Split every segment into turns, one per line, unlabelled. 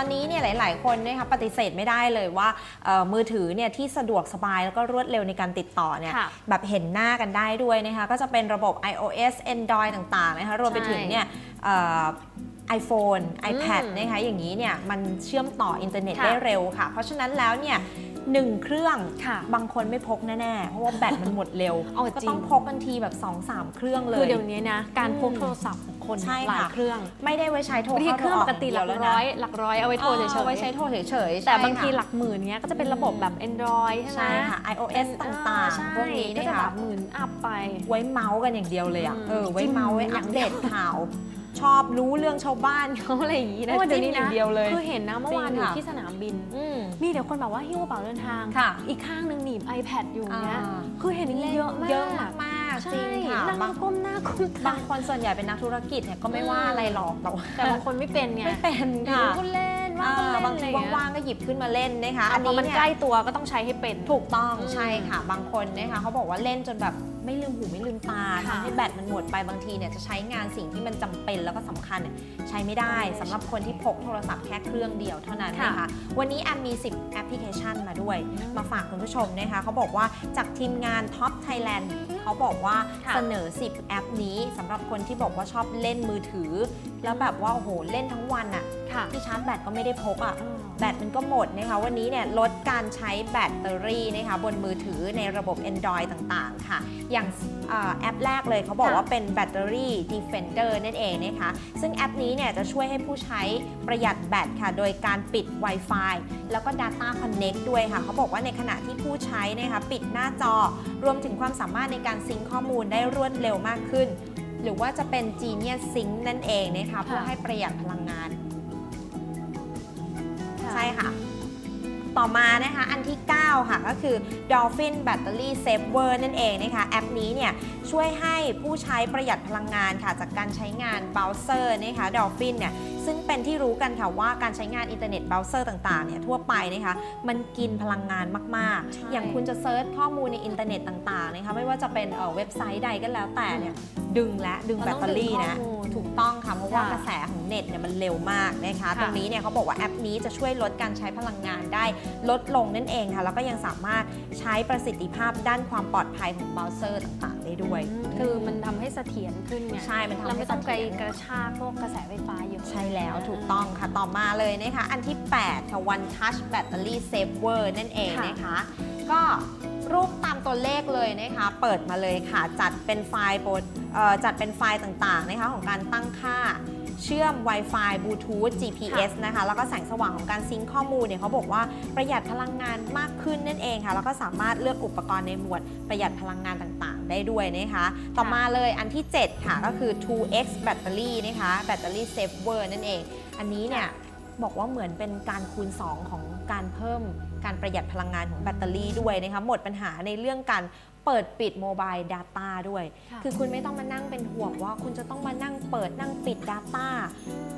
อนนี้เนี่ยหลาย ๆ คนนะคะปฏิเสธไม่ได้เลยว่าเอ่อมือถือเนี่ยที่สะดวกสบายแล้วก็รวดเร็วในการติดต่อเนี่ย
ค่ะ
แบบเห็นหน้ากันได้ด้วยนะคะก็จะเป็นระบบ iOS Android ต่างๆนะคะรวมไปถึงเนี่ยเอ่อ iPhone iPad
อืม
นะคะอย่างนี้เนี่ยมันเชื่อมต่ออินเทอร์เน็ต
ค่ะ
ได้เร็วค่ะ เพราะฉะนั้นแล้วเนี่ยหนึ่งเครื่อง
ค่ะ
บางคนไม่พกแน่ๆ เพราะว่าแบตมันหมดเร็ว
เอา
ก็
จริง
ต้องพกกันทีแบบ 2-3 เครื่องเล
คือย เดี๋ยวนี้นะ การพก
อืม
โทรศัพท์ของค น
ใช่
หลาย
ค่ะ
เครื่อง
ไม่ได้ไว้ใช้โทร
บางที
เข้า
เครื่องปกติหลัก
โทอออ
ร้อยา
งเดีว
หลักร้อยเอาไว้โทรเฉย
เอาไว้ใช้
ๆ
โทรเฉยๆ
แต่
ใช่
บางที
ค่ะ
หลักหมื่นเนี้ยก็จะเป็นระบบแบบ Android ใช่ไหม
ใช่ค่ะ iOS
เป็น
ต่าง
ใช่
ๆพวกนี้
ก็
นะ
จะแบ
คะ
บหมื่นอัพไป
ไว้เมาส์กันอย่างเดียวเลยอะ
อืม
เออไว้
จิ้ม
เมาส์ไว้
อ
อั
ย่า
ป
งเดี
เด
ยว
ตข่าว ชอบรู้เรื่องชาวบ้านเขาอะไรอย่างนี้นะ
เพราะว่าเดี๋ยว
จิ้ม
นี้
อย่า
นะ
งเดียวเลย
คือเห็นนะเมื่อวาน
จริ
องยู่
ค่ะ
ที่สนามบิน
อืม
มีแต่คนบอกว่าหิ้วกระเป๋าเดินทาง
ค่ะ
อีกข้างหนึงหนีบ iPad อยู่เนี้ย
อ่า
คือเห็นเยอะมาก
เยอะมากๆจ
ใช่
ริงค่ะ
นั่ง
บาง
ก้มหน้าก้มตา
บางคนส่วนใหญ่เป็นนักธุรกิจเนี่ยก็ไม่ว่าอะไรหรอกแต่ว่า
แต่บางคนไม่เป็นไง
ไม่เป็น
หรือ
ค่ะ
ก็เล่นว่า
อ่า
ก็เล่น
บางที
อะไรอย่เย
ว่างๆก็หยิบขึ้นมาเล่นนะคะ
อันนี้มัน
เย
ใกล้ตัวก็ต้องใช้ให้เป็น
ถูกต้อง
อืม
ใช่ค่ะ บางคนนะคะเขาบอกว่าเล่นจนแบบไม่ลืมหูไม่ลืมตา
ค่ะ
ทำให้แบตมันหมดไปบางทีเนี่ยจะใช้งานสิ่งที่มันจำเป็นแล้วก็สำคัญเนี่ยใช้ไม่ได้
ใช่
สำหรับคนที่พกโทรศัพท์แค่เครื่องเดียวเท่านั้น
ค่ะ
นะคะวันนี้แอมมี 10 แอปพลิเคชันมาด้วย
อืม
มาฝากคุณผู้ชมนะคะเขาบอกว่าจากทีมงาน Top Thailand เขา บอกว่า
ค่ะ
เสนอ 10 แอปนี้สำหรับคนที่บอกว่าชอบเล่นมือถือแล้วแบบว่าโอ้โหเล่นทั้งวันอะ
ค่ะ
ที่ชาร์จแบตก็ไม่ได้พกอะ
อืม
แบตมันก็หมดนะคะวันนี้เนี่ยลดการใช้แบตเตอรี่นะคะบนมือถือในระบบ Android ต่างๆ ค่ะ อย่างเอ่อแอปแรกเลยเขาบอก
ค่ะ
ว่าเป็นแบตเตอรี่ Defender นั่นเองนะคะ ซึ่งแอปนี้เนี่ยจะช่วยให้ผู้ใช้ประหยัดแบตค่ะ โดยการปิด Wi-Fi แล้วก็ Data Connect ด้วยค่ะ เขาบอกว่าในขณะที่ผู้ใช้นะคะปิดหน้าจอ รวมถึงความสามารถในการซิงค์ข้อมูลได้รวดเร็วมากขึ้น หรือว่าจะเป็น Genius Sync นั่นเองนะคะเพื่อให้ประหยัดพลังงาน ใช่ค่ะ ต่อมานะคะอันที่ 9 ค่ะก็คือ Dolphin Battery Saver นั่นเองนะคะแอปนี้เนี่ยช่วยให้ผู้ใช้ประหยัดพลังงานค่ะจากการใช้งานเบราว์เซอร์นะคะ Dolphin เนี่ยซึ่งเป็นที่รู้กันค่ะว่าการใช้งานอินเทอร์เน็ตเบราว์เซอร์ต่างๆเนี่ยทั่วไปนะคะมันกินพลังงานมาก
ใช่
ๆอย่างคุณจะเซิร์ชข้อมูลในอินเทอร์เน็ตต่างๆนะคะไม่ว่าจะเป็นเอ่อเว็บไซต์ใดก็แล้วแต่เนี่ยดึงและดึง
มัน
แบ
ต้
ต
อง
เตอรี่
ดึงข้อ
นะ
มูล
ถูกต้องค่ะ เพราะว่า
ค่ะ
กระแสของเน็ตเนี่ยมันเร็วมากนะคะ
ค่ะ
ตรงนี้เนี่ยเขาบอกว่าแอปนี้จะช่วยลดการใช้พลังงานได้ลดลงนั่นเองค่ะ แล้วก็ยังสามารถใช้ประสิทธิภาพด้านความปลอดภัยของเบราว์เซอร์ต่างๆ ได้ด้วย
อืมคือมันทำให้เสถียรขึ้นไง
ใช่ มันทำ
เรา
ให้
ไม่ต้อง
เส
ไป
ถียร
กระชากพวกกระแสไฟฟ้าเยอะ
ใช่แล้วถูกต้องค่ะต่อมาเลยนะคะอันที่8ค่ะ One Touch Battery Saver นั่นเองนะคะ ก็ รูปตามตัวเลขเลยนะคะ เปิดมาเลยค่ะ จัดเป็นไฟล์บนเอ่อจัดเป็นไฟล์ต่างๆนะคะของการตั้งค่าเชื่อม Wi-Fi Bluetooth GPS นะคะ แล้วก็แสงสว่างของการซิงค์ข้อมูลเนี่ยเขาบอกว่าประหยัดพลังงานมากขึ้นนั่นเองค่ะ แล้วก็สามารถเลือกอุปกรณ์ในหมวดประหยัดพลังงานต่างๆ ได้ด้วยนะคะ ต่อมาเลยอันที่ 7 ค่ะ ก็คือ 2x Battery นะคะ Battery Saver นั่นเอง อันนี้เนี่ยบอกว่าเหมือนเป็นการคูณ 2 ของการเพิ่ม การประหยัดพลังงานของแบตเตอรี่ด้วยนะคะหมดปัญหาในเรื่องการเปิดปิดโมบาย Data ด้วย
ค่ะ
คือคุณไม่ต้องมานั่งเป็นห่วงว่าคุณจะต้องมานั่งเปิดนั่งปิด Data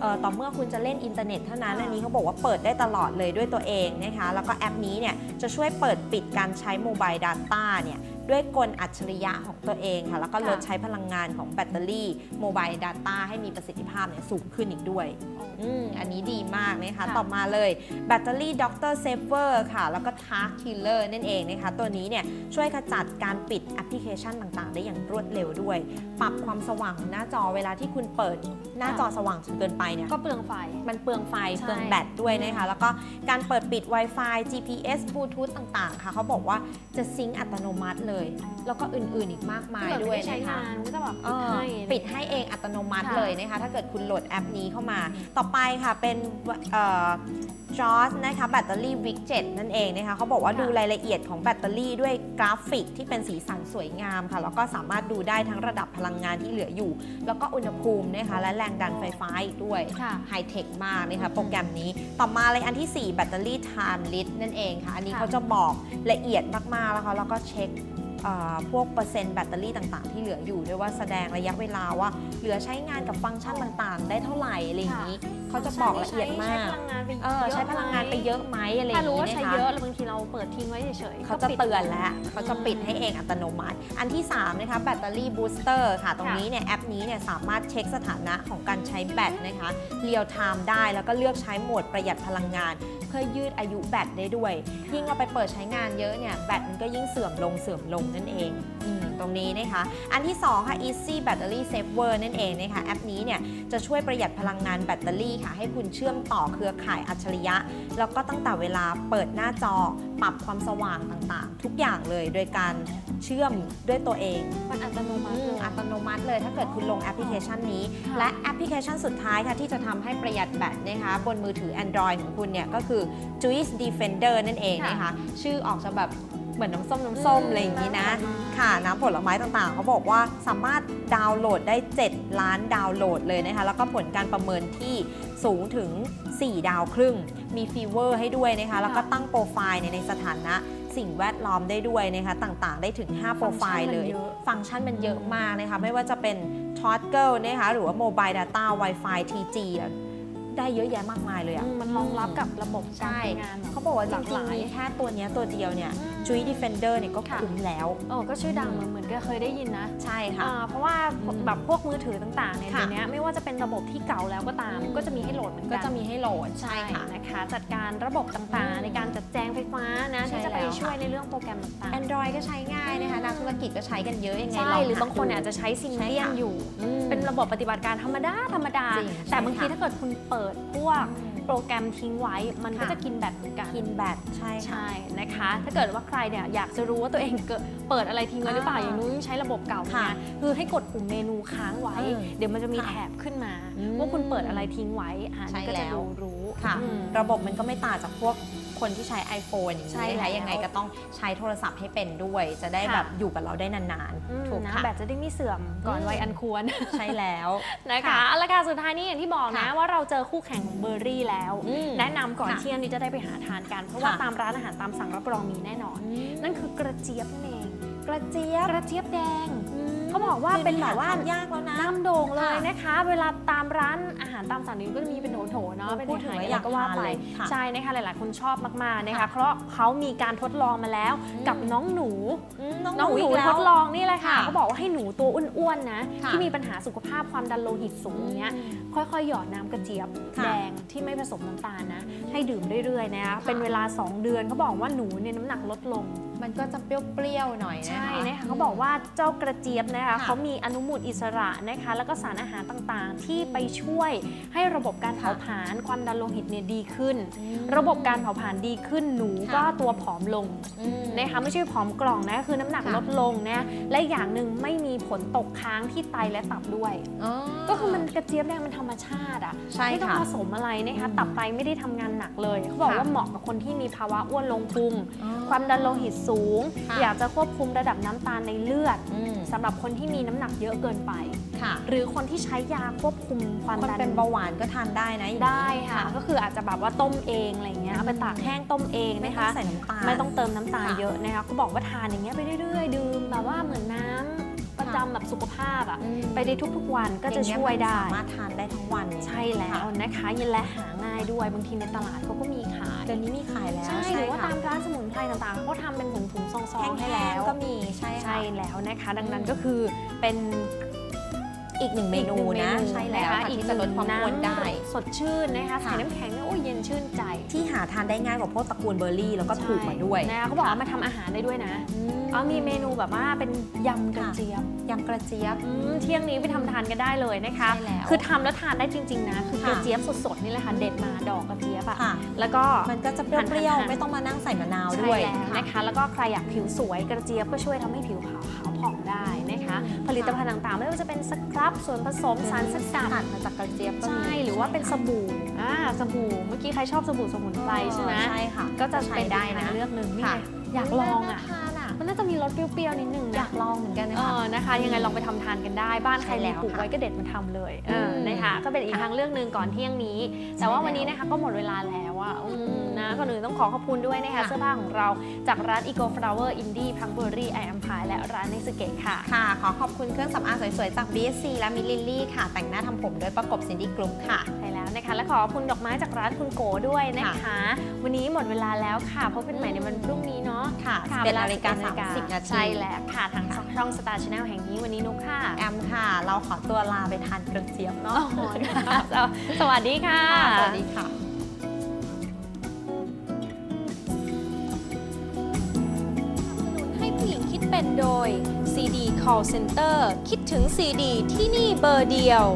เอ่อต่อเมื่อคุณจะเล่นอินเทอร์เน็ตเท่านั้น
ค่ะ
อันนี้เขาบอกว่าเปิดได้ตลอดเลยด้วยตัวเองนะคะ แล้วก็แอปนี้เนี่ยจะช่วยเปิดปิดการใช้โมบาย Data เนี่ย ด้วยกลอัจฉริยะของตัวเองค่ะ แล้วก็ลดใช้พลังงานของแบตเตอรี่โมบาย Data ให้มีประสิทธิภาพเนี่ยสูงขึ้นอีกด้วยอืมอันนี้ดีมากนะคะ
ค่ะ
ต่อมาเลยแบตเตอรี่ด็อกเตอร์เซฟเวอร์ค่ะ แล้วก็ Task Killer นั่นเองนะคะ ตัวนี้เนี่ยช่วยขจัดการปิดแอปพลิเคชันต่างๆ ได้อย่างรวดเร็วด้วย ปรับความสว่างของหน้าจอเวลาที่คุณเปิดหน้าจอสว่างจนเกินไปเนี่ย
ก็เปลืองไฟ
มันเปลืองไฟ
ใช่
เปลืองแบตด้วยนะคะ แล้วก็การเปิดปิด Wi-Fi GPS Bluetooth ต่างๆ ค่ะ เขาบอกว่าจะซิงค์อัตโนมัติเลยแล้วก็อื่นๆอีกมากมาย
ที่แบบ
ด้วย
ไม่ใช้
นะคะ
งานมันก็จะแบบ
เออ
ให้
ปิดให้เองอัตโนมัติ
ค่ะ
เลยนะคะ ถ้าเกิดคุณโหลดแอปนี้เข้ามา ต่อไปค่ะเป็นจอร์จนะคะแบตเตอรี่วิกเจ็นั่นเองนะคะเขาบอกว่า
ค่ะ
ดูรายละเอียดของแบตเตอรี่ด้วยกราฟิกที่เป็นสีสันสวยงามค่ะ แล้วก็สามารถดูได้ทั้งระดับพลังงานที่เหลืออยู่ แล้วก็อุณหภูมินะคะและแรงดันไฟฟ้าอีกด้วย
ค่ะ
ไฮเทคมากนะคะโปรแกรมนี้ต่อมาเลยอันที่ 4 แบตเตอรี่ Time Lit นั่นเองค่ะ อันนี้
ค่ะ
เขาจะบอกละเอียดมากๆแล้วค่ะแล้วก็เช็คเอ่อ พวกเปอร์เซ็นต์แบตเตอรี่ต่างๆ ที่เหลืออยู่ด้วยว่าแสดงระยะเวลาว่า เหลือใช้งานกับฟังก์ชันต่างๆ ได้เท่าไหร่อะไรอย่างนี้ เขาจะบอกละเอียดมาก
ใช้พลังงานไป
เออใช้พลังงานไปเยอะไหมอะไรอย่า
ถ้างรู้
นี้
ว่า
นะ
ใช้
คะ
เยอะแล้วบางทีเราเปิดทิ้งไว้เฉยๆ
เขาจะ
ปิด
เตือนแล้วเขาจะปิดให้เองอัตโนมัติ อันที่ 3 นะคะแบตเตอรี่บูสเตอร์ค่ะ ตรงนี้เนี่ยแอปนี้เนี่ยสามารถเช็คสถานะของการใช้แบตนะคะเรียลไทม์ได้แล้วก็เลือกใช้โหมดประหยัดพลังงาน เพื่อยืดอายุแบตได้ด้วย ยิ่งเราไปเปิดใช้งานเยอะเนี่ยแบตมันก็ยิ่งเสื่อมลงเสื่อมลงนั่นเองอืม ตรงนี้นะคะ อันที่ 2 ค่ะ Easy Battery Saver นั่นเองนะคะ แอปนี้เนี่ยจะช่วยประหยัดพลังงานแบตเตอรี่ค่ะ ให้คุณเชื่อมต่อเครือข่ายอัจฉริยะ แล้วก็ตั้งแต่เวลาเปิดหน้าจอ ปรับความสว่างต่างๆ ทุกอย่างเลยโดยการเชื่อมด้วยตัวเอง
มันอัตโนมั
อื
ติ
ม
เลย
อัตโนมัติเลยถ้าเกิดคุณลงแอปพลิเคชันนี้
ค่ะ
และแอปพลิเคชันสุดท้ายค่ะที่จะทำให้ประหยัดแบตนะคะบนมือถือ Android ของคุณเนี่ยก็คือ Juice Defender นั่นเองนะคะ ชื่อออกจะแบบเห มือนน้ำส้มน้ำส้มอะไรอย่างนี้นะ ค่ะน้ำผลไม้ต่างๆ เขาบอกว่าสามารถดาวน์โหลดได้ 7 ล้านดาวน์โหลดเลยนะคะ แล้วก็ผลการประเมินที่สูงถึง 4 ดาวครึ่ง มีฟีเวอร์ให้ด้วยนะคะ แล้วก็ตั้งโปรไฟล์ในในสถานะสิ่งแวดล้อมได้ด้วยนะคะต่างๆ ได้ถึง 5 โปรไฟล์เลย ฟังก์ชันมันเยอะมากนะคะ ไม่ว่าจะเป็น Toggle นะคะหรือว่า Mobile Data Wi-Fi 3G อะได้เยอะแยะมากมายเลยอะ
อืมมันรองรับกับระบบ
ใช่
การทำงานแบบ
เขาบอกว่าจ
หลาก
ริ
ห
ง
ลาย
ๆแค่ตัวเนี้ยตัวเดียวเนี่ย
อืม
Juice Defender เนี่ยก็
ค่ะ
คุ้มแล้ว
เออก็ชื่อดังเหมือนเหมือนก็เคยได้ยินนะ
ใช่ค่ะ
อ่าเพราะว่า
อืม
แบบพวกมือถือต่างๆเนี่ย
ค่ะ
เดี๋ยวนี้ไม่ว่าจะเป็นระบบที่เก่าแล้วก็ตาม
อืม
ก็จะมีให้โหลดเหมือน
ก็
กัน
จะมีให้โหลดใช่ค่ะ
นะคะจัดการระบบต่าง
อืม
ๆในการจัดแจงไฟฟ้านะ
ใช่
ที่จะไป
แล้ว
ช่วยในเรื่องโปรแกรมต่าง
Android ก็ใช้ง่ายนะคะนักธุรกิจก็ใช้กันเยอะยัง
ๆ
ไง
ใช่
ล
หรือบางคนเนี่ย
ห
อาจจะใช้ซิม
ใช่
เลียน
ค่ะ
อยู่
อืม
เป็นระบบปฏิบัติการธรรมดาธรรมดา
จริง
แต่บางที
ใช่ค่ะ
ถ้าเกิดคุณเปิดพวก โปรแกรมทิ้งไว้ มันก็
ค่ะ
จะกินแบตเหมือนกัน
กินแบตใช่ค่ะ
ใช่นะคะ ถ้าเกิดว่าใครเนี่ยอยากจะรู้ว่าตัวเองเกิดเปิดอะไรทิ้งไว้หรือเปล่า
อ่า
อย่างนู้นใช้ระบบเก่า
ค่ะ
เนี่ยคือให้กดปุ่มเมนูค้างไว้
เออ
เดี๋ยวมันจะมี
ค่ะ
แถบขึ้นมา
อืม
ว่าคุณเปิดอะไรทิ้งไว้อ่า
ใช่
นี่ก็จะ
แล้ว
ดูรู้
ค่ะ
อืม
ระบบมันก็ไม่ต่างจากพวก คนที่ใช้ iPhone อย่าง
ใช่
นี้นะคะ
แล้ว
ยังไงก็ต้องใช้โทรศัพท์ให้เป็นด้วย จะได้
ค่ะ
แบบอยู่กับเราได้นาน
อืม
ๆ ถูก
นะ
ค่ะ
แบตจะได้ไม่เสื่อมก่อน
อืม
วัยอันควร
ใช่แล้ว
นะคะ
ค่ะ
เอาละค่ะสุดท้ายนี้อย่างที่บอกนะ
ค่ะ
ว่าเราเจอคู่แข่งของเบอร์รี่แล้ว
อืม
แนะนำก่อน
ค่ะ
เที่ยงนี้จะได้ไปหาทานกัน เพราะว่า
ค่ะ
ตามร้านอาหารตามสั่งรับรองมีแน่นอน นั่นคือกระเจี๊ยบนั่นเอง
กระเจี๊ยบ
กระเจี๊ยบแดง เขาบอกว่าเป็นแบบว่า
หทยากแล้วนะ
น้ำโด่งเลย
ค่ะ
นะคะ เวลาตามร้านอาหารตามสั่งนี้ก็จะมีเป็นโถๆเนาะ
เออ
เป็น
พูดถึง
หาย
แล้ว
ๆ
อยาก
ก็ว่า
ทาน
ไป
เลยค่ะ
ใช่นะคะหลาย ๆ คนชอบมาก ๆ นะคะ
ค่ะ
เพราะเขามีการทดลองมาแล้ว
อืม
กับน้องหนู
อืม
น้องห
อี
นู
กแว
ทดลองนี่แหละค่ะ
ค่ะ
เขาบอกว่าให้หนูตัวอ้วน ๆนะ
ค่ะ
ที่มีปัญหาสุขภาพความดันโลหิตสูงเนี้ยค่อย ๆ หยอดน้ำกระเจี๊ยบ
ค่ะ
แดงที่ไม่ผสมน้ำตาลนะ ให้ดื่มเรื่อย ๆ นะคะเป็นเวลา 2 เดือนเขาบอกว่าหนูเนี่ยน้ำหนักลดลง
มันก็จะเปรี้ยวๆหน่อยนะคะ
ใช่นะคะเขาบอกว่าเจ้ากระเจี๊ยบนะคะ
ค่ะ
เขามีอนุมูลอิสระนะคะ แล้วก็สารอาหารต่างๆ ที่ไปช่วยให้ระบบการเผาผลาญความดันโลหิตเนี่ยดีขึ้น
อืม
ระบบการเผาผลาญดีขึ้นหนู
ค่ะ
ก็ตัวผอมลง
อืม
นะคะไม่ใช่ผอมกล่องนะคือน้ำหนัก
ค่ะ
ลดลงนะและอีกอย่างหนึ่งไม่มีผลตกค้างที่ไตและตับด้วย
อ๋อ
ก็คือมันกระเจี๊ยบเนี่ยมันธรรมชาติอะ
ใช่
ไม่ต้อง
ค่ะ
ผสมอะไรนะคะ
อืม
ตับไตไม่ได้ทำงานหนักเลย เขาบอก
ค่ะ
ว่าเหมาะกับคนที่มีภาวะอ้วนลงพุง
อ๋อ
ความดันโลหิตสูง
ค่ะ
อยากจะควบคุมระดับน้ำตาลในเลือด
อืม
สำหรับคนที่มีน้ำหนักเยอะเกินไป
ค่ะ
หรือคนที่ใช้ยาควบคุมความ
คน
ดัน
เป็นเบาหวานก็ทานได้นะอย่างนี้
ได้ค่ะ ก็คืออาจจะแบบว่าต้มเองอะไรเงี้ยเอาไปตากแห้งต้มเอง
ไม่
นะ
ต้อ
คะ
งใส่น้ำตาล
ไม่ต้องเติมน้ำตาล
ค่ะ
เยอะนะคะเขาบอกว่าทานอย่างเงี้ยไปเรื่อยๆ ดื่มแบบว่าเหมือนน้ำประจำแบบสุขภาพอะ
อืม
ไปได้ทุกๆวันก็จะ
อางเงี้
ช่วยได้
มันสามารถทานได้ทั้งวันเลย
ใช่แล้วนะคะยินและหาง่าย ด้วยบางทีในตลาดเขาก็มีขาย
เดี๋ยวนี้มีขายแล้ว
ใช่หรือว่า
ค่ะ
ตามร้านสมุนไพรต่างๆเขาก็ทำเป็นถุงๆซองๆให้
แห้
แล้
ง
ว
ๆก็มีใช่ค่ะ
ใช่แล้วนะคะ ดังนั้น
อืม
ก็คือเป็น
อีกหนึ่งเมนู
อีกหง
นะ
เม
ใช่แล้ว
นะคะ
ค่ะที่จะลดความอ้วนได้
สดชื่นนะคะใส่
ค่ะ
น้ำแข็งเนี่ยโอ้ยเย็นชื่นใจ
ที่หาทานได้ง่ายกว่าพวกตระกูลเบอร์รี่แล้วก็ถูกมาด้วย
ใช่นะคะเขาบอกว่ามาทำอาหารได้ด้วยนะเอามีเมนูแบบว่าเป็นยำกระเจี๊ยบ
ยำกระเจี๊ยบ
อืมเที่ยงนี้ไปทำทานกันได้เลยนะคะ
ใช่แล้ว
คือทำแล้วทานได้จริงๆนะคือ
ค่ะ
กระเจี๊ยบสดๆนี่แหละค่ะเด็ดมาดอกกระเจี๊ยบอะ
ค่ะ
แล้วก็
มันก็จะเปรี้ยวๆไม่ต้องมานั่งใส่มะนาว
ใช่
ด้วย
แล้ว
ค่ะ
นะคะ แล้วก็ใครอยากผิวสวยกระเจี๊ยบก็ช่วยทำให้ผิวขาวขาว ผ่องได้นะคะ
อืม
ผลิตภัณฑ์ต่างๆ ไม่ว่าจะเป็นสครับส่วนผสมสารสกัด
กัดมาจากกระเจี๊ยบก็มี
ใช่หรือว่าเป็นสบู่อ่าสบู่ เมื่อกี้ใครชอบสบู่สมุนไพรใช่ไหม
ใช่ค่ะ
ก็จะ
ใช้
เป็น
ได้
ได้
นะ
นะเลือกหนึ่งนี่
ค่ะ
ไงอยากลองอะ
น่าทานอะ
มันน่าจะมีรสเปรี้ยวๆนิดนึง
อ
นะ
ยากลองเหมือนกันนะ
เอ
คะ
อนะคะยังไงลองไปทำทานกันได้บ้านใคร
ใช่แล้
มี
ว
ปลูก
ค่ะ
ไว้ก็เด็ดมาทำเลยเอออ
ม
นะคะก็เป็นอีก
ค่ะ
ทางเลือกหนึ่งก่อนเที่ยงนี้ แต่ว่า
ใช่แล้ว
วันนี้นะคะก็หมดเวลาแล้ว อะอืมนะก่อนอื่นต้องขอขอบคุณด้วยนะคะ
ค่ะ
เสื้อผ้าของเราจากร้าน Eco Flower Indie พังเบอรี่ไอแอมพายและร้านนิสเกตค่ะ
ค่ะ ขอขอบคุณเครื่องสำอางสวยๆ จาก BSC และมิลลิลลี่ค่ะ แต่งหน้าทำผมโดยประกบซินดี้กรุ๊ปค่ะ
ใช่แล้วนะคะ และขอขอบคุณดอกไม้จากร้านคุณโกด้วยนะคะ วันนี้หมดเวลาแล้วค่ะพบกันใหม่ในวันพรุ่งนี้เนาะ
ค่ะ
ค่ะ
11
เวลา
นาฬิกา
11
30นาที
ใช่แล้วค่ะทางช่องสตาร์ชาแนลแห่งนี้วันนี้นุกค่ะ
แอมค่ะ เราขอตัวลาไปทานกระเจี๊ยบเนาะ
โอ้โหค่ะ สวัสดีค่ะ
ค่ะสวัสดีค่ะ
โดย CD Call Center คิดถึง CD ที่นี่เบอร์เดียว